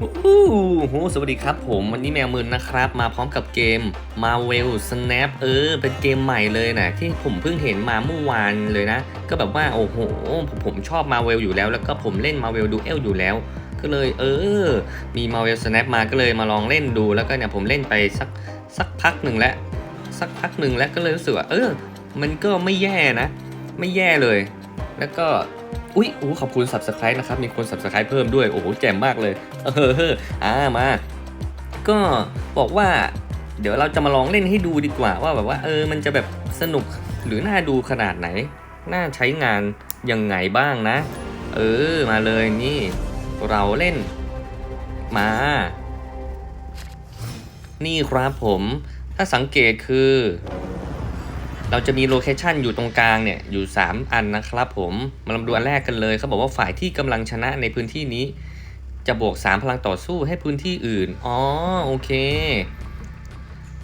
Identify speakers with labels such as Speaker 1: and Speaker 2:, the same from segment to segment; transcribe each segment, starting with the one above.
Speaker 1: โอ้โหสวัสดีครับผมวันนี้แมวมืนนะครับ มาพร้อมกับเกม Marvel Snap เออ เป็นเกมใหม่เลยนะที่ผมเพิ่งเห็นมาเมื่อวานเลยนะ ก็แบบว่าโอ้โหผมผมชอบ Marvel อยู่แล้ว แล้วก็ผมเล่น Marvel Duel อยู่แล้ว ก็เลยเออ มี Marvel Snap มาก็เลยมาลองเล่นดูแล้วก็เนี่ยผมเล่นไปสักสักพักหนึ่งแล้วสักพักหนึ่งแล้วก็เลยรู้สึกว่าเออ มันก็ไม่แย่นะ ไม่แย่เลย แล้วก็ อุ๊ยอู้ขอบคุณ subscribe นะครับ มีคน subscribe เพิ่มด้วย โอ้โห แจ่มมากเลยเอออ่ามา ก็บอกว่า เดี๋ยวเราจะมาลองเล่นให้ดูดีกว่า ว่าแบบว่า เออ มันจะแบบสนุกหรือน่าดูขนาดไหน น่าใช้งานยังไงบ้างนะ เออ มาเลยนี่ เราเล่น มา นี่ครับผม ถ้าสังเกตคือ เราจะมีโลเคชันอยู่ตรงกลางเนี่ยอยู่ 3 อันนะครับผมมาลองดูอันแรกกันเลยเขาบอกว่าฝ่ายที่กำลังชนะในพื้นที่นี้ จะบวก 3 พลังต่อสู้ให้พื้นที่อื่น อ๋อโอเค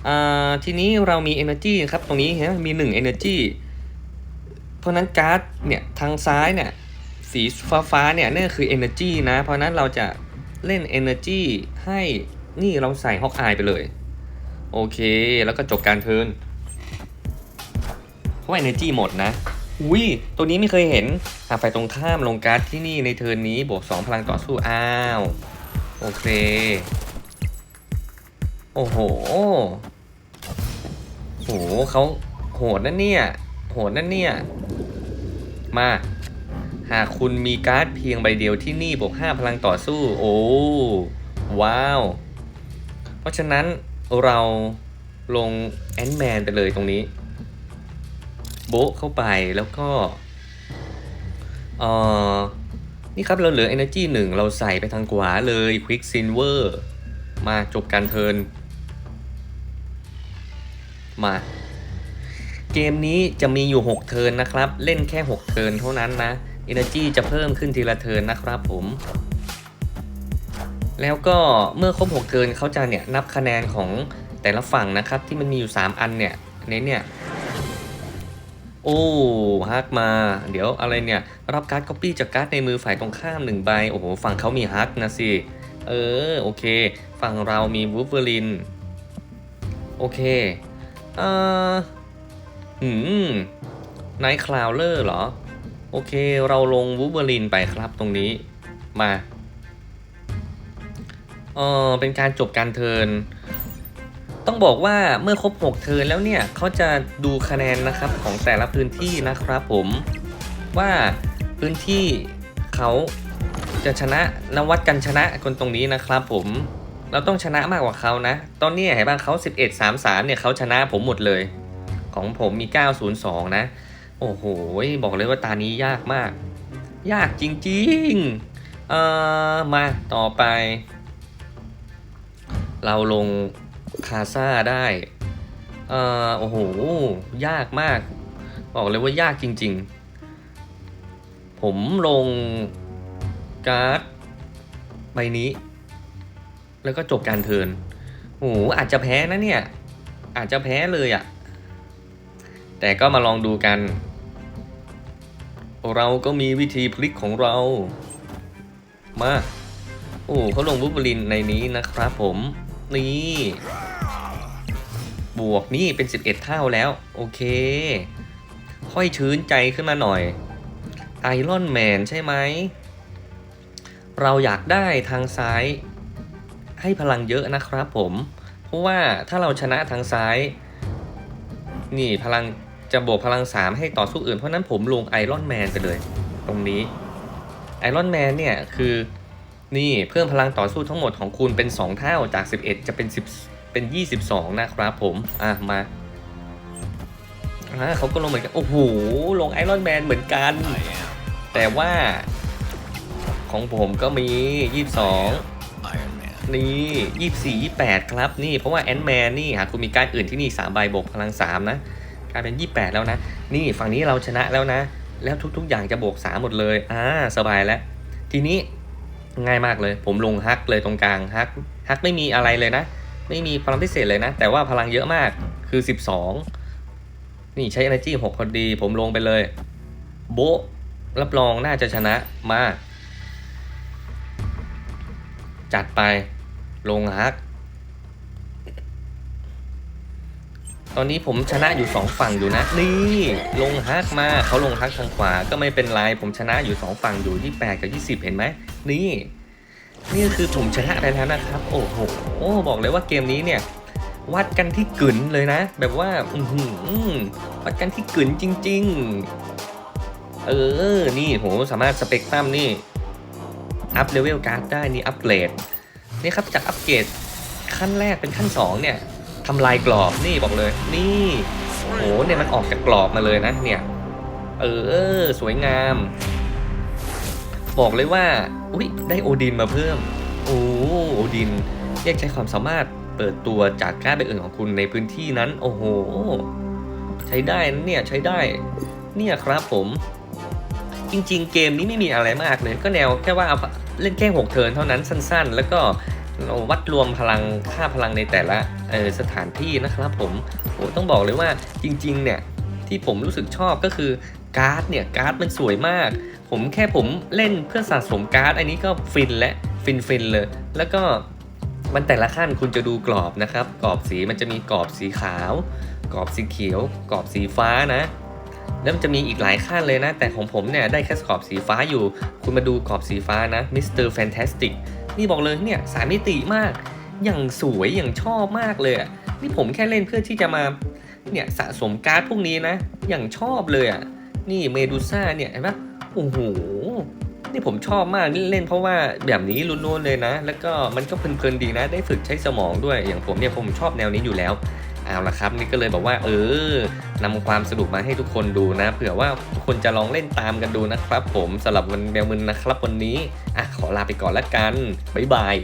Speaker 1: อ่าทีนี้เรามี Energy ครับตรงนี้เห็นไหมมี 1 Energy เพราะนั้นการ์ดเนี่ยทางซ้ายเนี่ยสีฟ้าฟ้าๆเนี่ยนั่คือ Energy นะ เพราะฉะนั้นเราจะเล่น Energy ให้นี่เราใส่ฮอกอายไปเลย โอเค แล้วก็จบการเทิร์น เพราะว่า energy หมดนะอุ้ยตัวนี้ไม่เคยเห็นหากฝ่ายตรงข้ามลงการ์ดที่นี่ในเทิร์นนี้บวก2พลังต่อสู้อ้าว โอเค โอ้โหโหเขาโหดนั่นเนี่ย โหดนั่นเนี่ย มา หากคุณมีการ์ดเพียงใบเดียวที่นี่บวก5พลังต่อสู้ โอ้ว้าว เพราะฉะนั้นเราลงแอนด์แมนไปเลยตรงนี้ โบ๊ะเข้าไปแล้วก็เออนี่ครับเราเหลือ energy 1 เราใส่ไปทางขวาเลย quick silver มาจบการเทิร์นมา เกมนี้จะมีอยู่ 6 เทิร์นนะครับ เล่นแค่ 6 เทิร์นเท่านั้นนะ energy จะเพิ่มขึ้นทีละเทิร์นนะครับผม แล้วก็เมื่อครบ 6 เทิร์นเขาจะเนี่ยนับคะแนนของแต่ละฝั่งนะครับ ที่มันมีอยู่ 3 อันเนี่ยในเนี่ย โอ้ฮักมา เดี๋ยวอะไรเนี่ย รับการ์ดก๊อปปี้จากการ์ดในมือฝ่ายตรงข้ามหนึ่งใบ โอ้โห ฝั่งเขามีฮักนะสิ เออ โอเค ฝั่งเรามีวูฟเวอริน โอเคอ่อหืมไนท์คลาวเลอร์เหรอ โอเค เราลงวูฟเวอรินไปครับตรงนี้ มาเออเป็นการจบการเทิร์น ต้องบอกว่าเมื่อครบ 6 เทิร์นแล้วเนี่ยเขาจะดูคะแนนนะครับของแต่ละพื้นที่นะครับผมว่าพื้นที่เขาจะชนะนวัดกันชนะคนตรงนี้นะครับผมเราต้องชนะมากกว่าเขานะ ตอนนี้เห็นบ้างเขา 11 3 3 เนี่ยเขาชนะผมหมดเลย ของผมมี 902 นะ โอ้โห บอกเลยว่าตานี้ยากมาก ยากจริงๆเอ่อมาต่อไป เราลง คาซาได้เอ่อโอ้โห ยากมาก บอกเลยว่ายากจริง ๆ ผมลงการ์ดใบนี้ แล้วก็จบการเทินโอ้โหอาจจะแพ้นะเนี่ย อาจจะแพ้เลยอะ่ะ แต่ก็มาลองดูกัน เราก็มีวิธีพลิกของเรา มา โอ้เขาลงบุบลินในนี้นะครับผม นี่บวกนี่เป็น 11 เท่าแล้ว โอเค ค่อยชื้นใจขึ้นมาหน่อยไอรอนแมนใช่ไหม เราอยากได้ทางซ้าย ให้พลังเยอะนะครับผม เพราะว่าถ้าเราชนะทางซ้าย นี่พลังจะบวกพลัง 3 ให้ต่อสู้อื่น เพราะนั้นผมลงไอรอนแมนไปเลย ตรงนี้ไอรอนแมนเนี่ยคือ นี่เพิ่มพลังต่อสู้ทั้งหมดของคุณเป็น 2 เท่าจาก 11 จะเป็น 10 เป็น 22 นะครับผม อะ มาอ่าเขาก็ลงเหมือนกัน โอ้โห ลงไอรอนแมนเหมือนกัน แต่ว่าของผมก็มี 22
Speaker 2: Iron Man.
Speaker 1: นี่ 24 28 ครับ นี่เพราะว่าแอนแมนนี่หากคุณมีการดอื่นที่นี่ 3 ใบบวกพลัง 3 นะกลายเป็น 28 แล้วนะ นี่ฝั่งนี้เราชนะแล้วนะ แล้วทุกๆ อย่างจะบวก3หมดเลย อ่า สบายแล้ว ทีนี้ ง่ายมากเลย ผมลงฮักเลยตรงกลางฮักฮักไม่มีอะไรเลยนะ ไม่มีพลังพิเศษเลยนะ แต่ว่าพลังเยอะมากคือ 12 นี่ใช้ energy 6พอดี ผมลงไปเลย โบรับรองน่าจะชนะมาจัดไปลงฮัก ตอนนี้ผมชนะอยู่สองฝั่งอยู่นะนี่ลงฮักมาเขาลงฮักทางขวาก็ไม่เป็นไรผมชนะอยู่สองฝั่งอยู่ที่8กับ 20 เห็นไหมนี่ นี่คือผมชนะไปแล้วนะครับ โอ้โหบอกเลยว่าเกมนี้เนี่ย วัดกันที่กึ๋นเลยนะ แบบว่า อือหือวัดกันที่กึ๋นจริง ๆ เออ นี่โหสามารถสเปกตรัมนี่อัพเลเวลการ์ดได้นี่อัปเกรดนี่ครับจากอัปเกรดขั้นแรกเป็นขั้น 2 เนี่ย ทำลายกรอบนี่บอกเลย นี่โหเนี่ยมันออกจากกรอบมาเลยนะเนี่ย เออสวยงาม บอกเลยว่าอุ้ยได้โอดินมาเพิ่ม โอ้โอดินเรียกใช้ความสามารถเปิดตัวจากการ์ดใบอื่นของคุณในพื้นที่นั้น โอ้โห ใช้ได้นะเนี่ยใช้ได้ เนี่ยครับผม จริง ๆ เกมนี้ไม่มีอะไรมากเลย ก็แนวแค่ว่าเอาเล่นแค่หกเทิร์นเท่านั้นสั้น ๆ แล้วก็ วัดรวมพลังค่าพลังในแต่ละสถานที่นะครับผมโอ้ต้องบอกเลยว่าจริงๆเนี่ยที่ผมรู้สึกชอบก็คือการ์ดเนี่ยการ์ดมันสวยมาก ผมแค่ผมเล่นเพื่อสะสมการ์ดอันนี้ก็ฟินและฟินฟินๆเลย แล้วก็มันแต่ละขั้นคุณจะดูกรอบนะครับ กรอบสีมันจะมีกรอบสีขาว กรอบสีเขียว กรอบสีฟ้านะ แล้วมันจะมีอีกหลายขั้นเลยนะ แต่ของผมเนี่ยได้แค่กอบสีฟ้าอยู่ คุณมาดูกรอบสีฟ้านะมิสเตอร์แฟนตาสติกนี่บอกเลยเนี่ยสามมิติมาก อย่างสวยอย่างชอบมากเลยอะนี่ผมแค่เล่นเพื่อที่จะมาเนี่ยสะสมการ์ดพวกนี้นะ อย่างชอบเลยอะนี่เมดูซ่าเนี่ยเห็นปะโอ้โหนี่ผมชอบมากนี่เล่นเพราะว่าแบบนี้ลุ้นๆเลยนะ แล้วก็มันก็เพลินๆดีนะ ได้ฝึกใช้สมองด้วยอย่างผมเนี่ยผมชอบแนวนี้อยู่แล้ว เอาละครับนี่ก็เลยบอกว่า เออนำความสนุกมาให้ทุกคนดูนะเผื่อว่าทุกคนจะลองเล่นตามกันดูนะครับ ผมสำหรับวันแมวมึนนะครับวันนี้อะขอลาไปก่อนละกันบ๊ายบาย